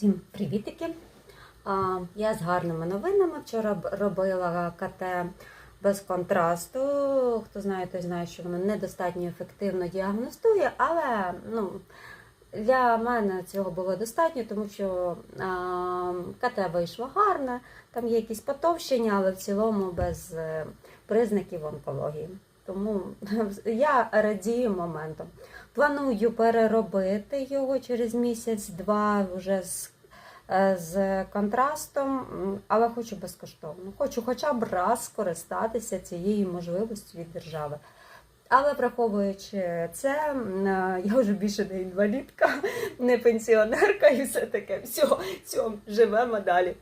Всім привітики! Я з гарними новинами. Вчора робила КТ без контрасту. Хто знає, той знає, що воно недостатньо ефективно діагностує, але ну, для мене цього було достатньо, тому що КТ вийшло гарне, там є якісь потовщення, але в цілому без е, признаків онкології. Тому я радію моментом. Планую переробити його через місяць-два вже з, е, з контрастом, але хочу безкоштовно. Хочу хоча б раз скористатися цією можливістю від держави. Але враховуючи це, е, я вже більше не інвалідка, не пенсіонерка і все таке. Все, все, живемо далі.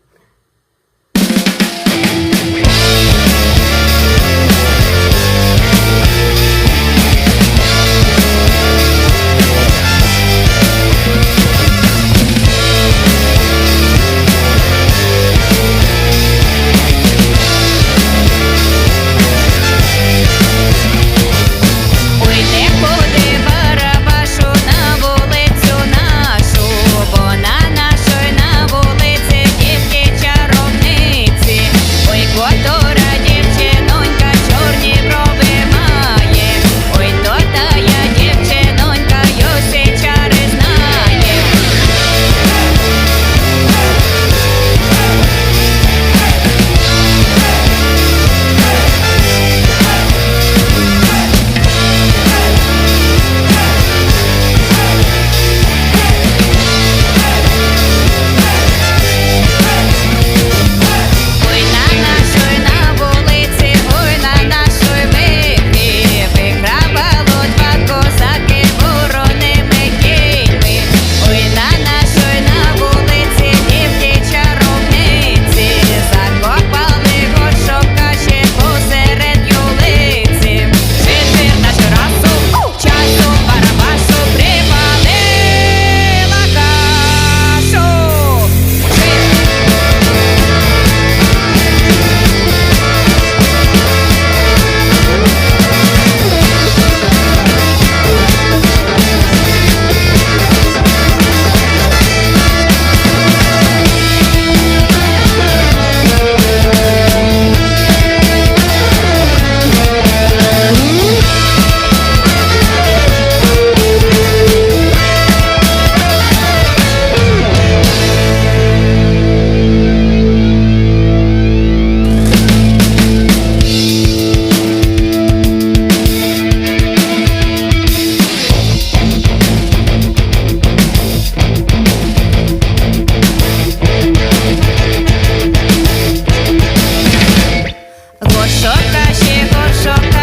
shot.